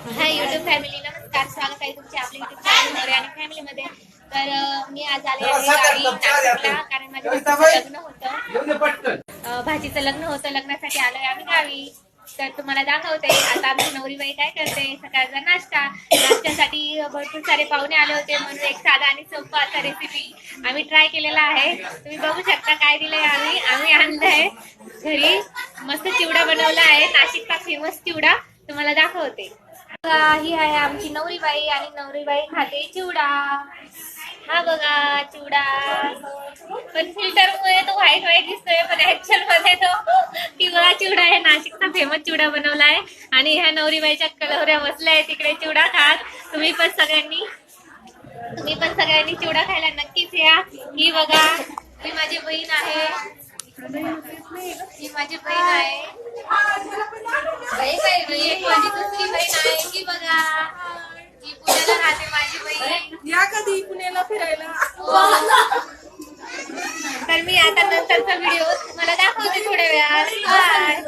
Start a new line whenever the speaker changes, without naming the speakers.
हाय YouTube family नमस्कार स्वागत आहे तुमचे आपल्या युट्यूब चॅनलमध्ये आणि फॅमिलीमध्ये तर मी आज आले आहे कारण माझ्या लग्न होतं. अं, भाचीचं लग्न होतं लग्नासाठी आलोय आम्ही गावी. तर तुम्हाला दाखवते आता आमची नवरीबाई काय करते सकाळचा नाश्ता. नाश्त्यासाठी भरपूर सारे पाहुणे आले होते म्हणून एक साधा आणि सोपा असा रेसिपी आम्ही ट्राय केलेला आहे. तुम्ही बघू शकता काय दिलंय आम्ही. आम्ही आणलंय घरी मस्त चिवडा बनवला आहे नाशिकचा फेमस चिवडा. तुम्हाला दाखवते. ही आहे आमची नवरीबाई आणि नवरीबाई खाते चिवडा. हा बघा चिवडा. पण फिल्टर मुळे तो व्हाईट व्हाईट दिसतोय पण ऍक्च्युअलमध्ये तो पिवळा चिवडा आहे. नाशिकचा फेमस चिवडा बनवलाय. आणि ह्या नवरीबाईच्या कलवऱ्या बसल्या आहे तिकडे चिवडा खात. तुम्ही पण सगळ्यांनी तुम्ही पण सगळ्यांनी चिवडा खायला नक्कीच या. ही बघा ही माझी बहीण आहे. ही माझी बहीण आहे बाई बाई बाई एक माझी दुसरी बहीण आहे ही बघा ही पुण्याला राहते माझी बहीण
या कधी पुण्याला फिरायला
तर मी आता नंतरचा व्हिडिओ मला दाखवते थोड्या वेळात. बाय